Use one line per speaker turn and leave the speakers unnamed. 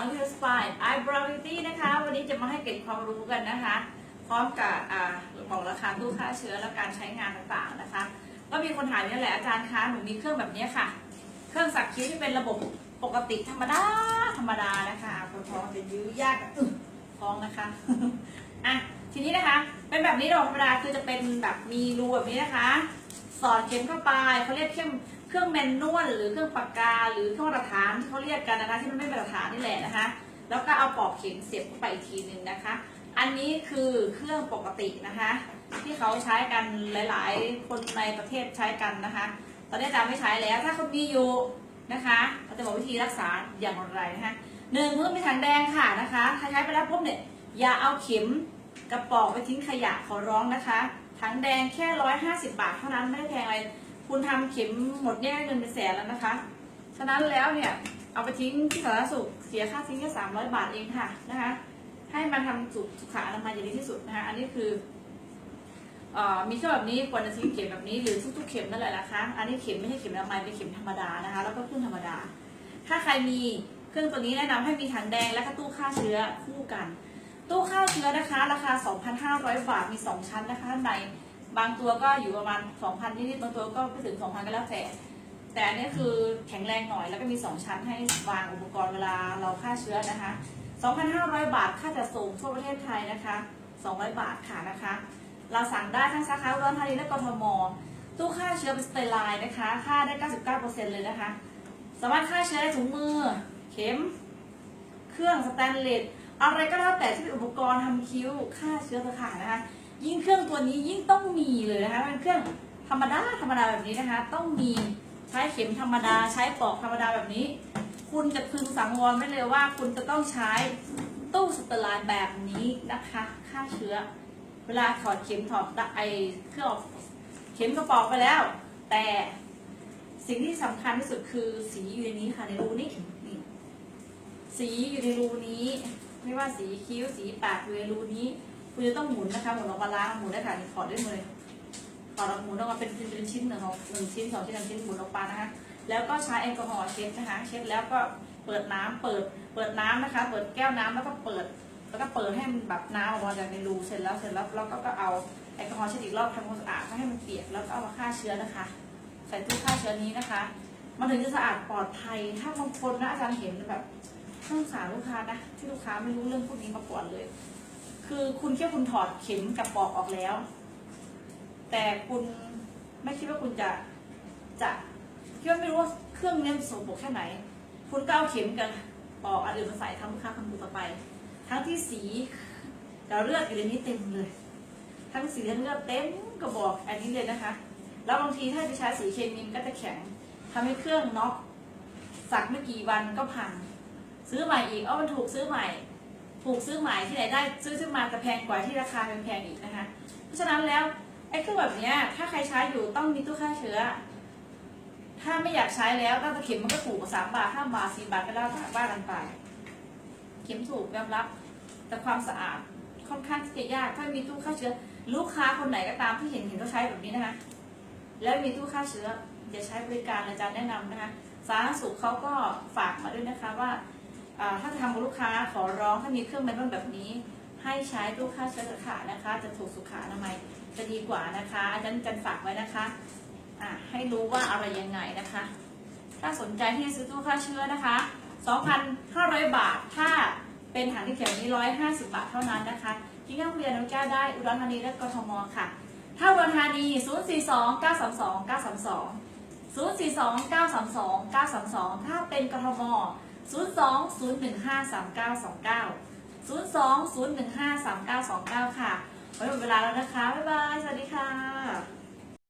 น้องพิวสปายไอบราวตี้นะคะ วันนี้จะมาให้เก็บความรู้กันนะคะ พร้อมกับอ่าบอกราคาตู้ฆ่าเชื้อและการใช้งานต่างๆนะคะ ก็มีคนถามนี่แหละอาจารย์คะหนูมีเครื่องแบบนี้ค่ะ เครื่องสักคิ้วที่เป็นระบบปกติธรรมดาธรรมดานะคะคนท้องจะยื้อยากอึท้องนะคะอะทีนี้นะคะ เป็นแบบนี้ธรรมดาคือจะเป็นแบบมีรูแบบนี้นะคะ สอดเข็มเข้าไปเขาเรียกเครื่องเครื่องแมนนวลหรือเครื่องปากกา หรือเครื่องมาตรฐานที่เขาเรียกกันนะคะที่มันไม่มาตรฐานนี่แหละนะคะ แล้วก็เอาปอกเข็มเสียบเข้าไปอีกทีหนึ่งนะคะ อันนี้คือเครื่องปกตินะคะ ที่เขาใช้กันหลาย ๆ คนในประเทศใช้กันนะคะ ตอนนี้จารย์ไม่ใช้แล้วถ้าคุณมีอยู่นะคะเราจะบอกวิธีรักษาอย่างไรนะคะหนึ่งเมื่อมีถังแดงค่ะนะคะถ้าใช้ไปแล้วปุ๊บเนี่ยอย่าเอาเข็มกระปอกไปทิ้งขยะขอร้องนะคะ ถังแดงแค่ร้อยห้าสิบาทเท่านั้นไม่ได้แพงอะไร คุณทำเข็มหมดเนี่ยเงินเป็นแสนแล้วนะคะ ฉะนั้นแล้วเนี่ยเอาไปทิ้งที่สาธารณสุขเสียค่าทิ้งแค่สามร้อยบาทเองค่ะนะคะ ให้มันทำสุขสุขอนามัยอย่างดีที่สุดนะคะ อันนี้คืออมีเครื่องแบบนี้ควรจะทิ้งเข็มแบบนี้หรือทุกๆเข็มนั่นแหละนะคะ อันนี้เข็มไม่ใช่เข็มอนามัยเป็นเข็มธรรมดานะคะ แล้วก็เครื่องธรรมดา ถ้าใครมีเครื่องตัวนี้แนะนำให้มีถังแดงและก็ตู้ฆ่าเชื้อคู่กัน ตู้ฆ่าเชื้อนะคะ ราคา 2,500 บาท มี 2 ชั้นนะคะด้านในบางตัวก็อยู่ประมาณ 2,000 นิดๆบางตัวก็ไม่ถึง 2,000 ก็แล้วแต่ แต่อันนี้คือแข็งแรงหน่อย แล้วก็มี 2 ชั้นให้วางอุปกรณ์เวลาเราฆ่าเชื้อนะคะ 2,500 บาท ค่าจัดส่งทั่วประเทศไทยนะคะ 200 บาทค่ะนะคะ เราสั่งได้ทั้งสาขาอุดรธานีและกทม ตู้ฆ่าเชื้อเป็นสเตอร์ไลน์นะคะ ค่าได้ 99%เลยนะคะ สามารถฆ่าเชื้อได้ถุงมือ เข็ม เครื่องสแตนเลส อะไรก็แล้วแต่ที่เป็นอุปกรณ์ทำคิ้วฆ่าเชื้อตะขานะคะ ยิ่งเครื่องตัวนี้ยิ่งต้องมีเลยนะคะเป็นเครื่องธรรมดาธรรมดาแบบนี้นะคะ ต้องมีใช้เข็มธรรมดา ใช้ปอกธรรมดาแบบนี้ คุณจะพึงสังวรไม่เลยว่า คุณจะต้องใช้ตู้สเตอร์ไลน์แบบนี้นะคะฆ่าเชื้อ เวลาถอดเข็มถอดไอเครื่องเข็มกระปอกไปแล้ว แต่สิ่งที่สำคัญที่สุดคือสีอยู่ในนี้ค่ะในรูนี้นี่สีอยู่ในรูนี้ ไม่ว่าสีคิ้วสีปากอยู่ในรูนี้คุณจะต้องหมุนนะคะหมุนออกมาล้างหมุนได้ค่ะนี่ถอดได้เลยถอดออกหมุนออกมาเป็นเป็นชิ้นหนึ่งของหนึ่งชิ้นสองชิ้นสามชิ้นหมุนออกมานะคะ แล้วก็ใช้แอลกอฮอล์เช็ดนะคะ เช็ดแล้วก็เปิดน้ำเปิดเปิดน้ำนะคะ เปิดแก้วน้ำแล้วก็เปิด แล้วก็เปิดให้มันแบบน้ำออกมาจากในรูเสร็จแล้วเสร็จแล้วเราก็ก็เอาแอลกอฮอล์เช็ดอีกรอบทำความสะอาดไม่ให้มันเปียกแล้วก็เอามาฆ่าเชื้อนะคะ ใส่ตู้ฆ่าเชื้อนี้นะคะ มันถึงจะสะอาดปลอดภัย ถ้าบางคนนะอาจารย์เห็นแบบสงสาลูกค้านะที่ลูกค้าไม่รู้เรื่องพวกนี้มาก่อนเลย คือคุณแค่คุณถอดเข็มกับปอกออกแล้ว แต่คุณไม่คิดว่าคุณจะจะคิดว่าไม่รู้ว่าเครื่องนี้มันสกปรกแค่ไหน คุณก็เอาเข็มกับปอกอันอื่นมาใส่ทำลูกค้าคำดูต่อไป ทั้งที่สีกับเลือดอยู่ในนี้เต็มเลย ทั้งสีทั้งเลือดเต็มกระบอกอันนี้เลยนะคะ แล้วบางทีถ้าไปใช้สีเคมีก็จะแข็ง ทำให้เครื่องน็อกสักไม่กี่วันก็พัง ซื้อใหม่อีก เอามันถูกซื้อใหม่ ถูกซื้อใหม่ที่ไหนได้ซื้อซื้อมาแต่แพงกว่าที่ราคาแพงๆอีกนะคะ เพราะฉะนั้นแล้วไอ้เครื่องแบบเนี้ยถ้าใครใช้อยู่ต้องมีตู้ฆ่าเชื้อ ถ้าไม่อยากใช้แล้วถ้าตะเข็มมันก็ถูกสามบาทห้าบาทสี่บาทก็แล้วแต่ว่ากันไป เข็มถูกยอมรับ แต่ความสะอาดค่อนข้างที่จะยากถ้ามีตู้ฆ่าเชื้อ ลูกค้าคนไหนก็ตามที่เห็นเห็นเขาใช้แบบนี้นะคะ แล้วมีตู้ฆ่าเชื้อ อย่าใช้บริการอาจารย์แนะนำนะคะสาธารณสุขเขาก็ฝากมาด้วยนะคะว่าถ้าทำกับลูกค้าขอร้องถ้ามีเครื่องแมนนวลแบบนี้ ให้ใช้ตู้ฆ่าเชื้อตะขานะคะ จะถูกสุขอนามัยจะดีกว่านะคะอาจารย์จันฝากไว้นะคะให้รู้ว่าอะไรยังไงนะคะ ถ้าสนใจที่จะซื้อตู้ฆ่าเชื้อนะคะ 2,500 บาท ถ้าเป็นถังที่เขียนนี้ 150 บาทเท่านั้นนะคะที่ง่ายเรียนน้ำแก้วได้อุดรธานีและกทมค่ะ ถ้าอุดรธานี 042 932 932 042 932 932 ถ้าเป็นกทม 02 015 3929 02 015 3929 ค่ะไว้หมดเวลาแล้วนะคะ บ๊ายบาย สวัสดีค่ะ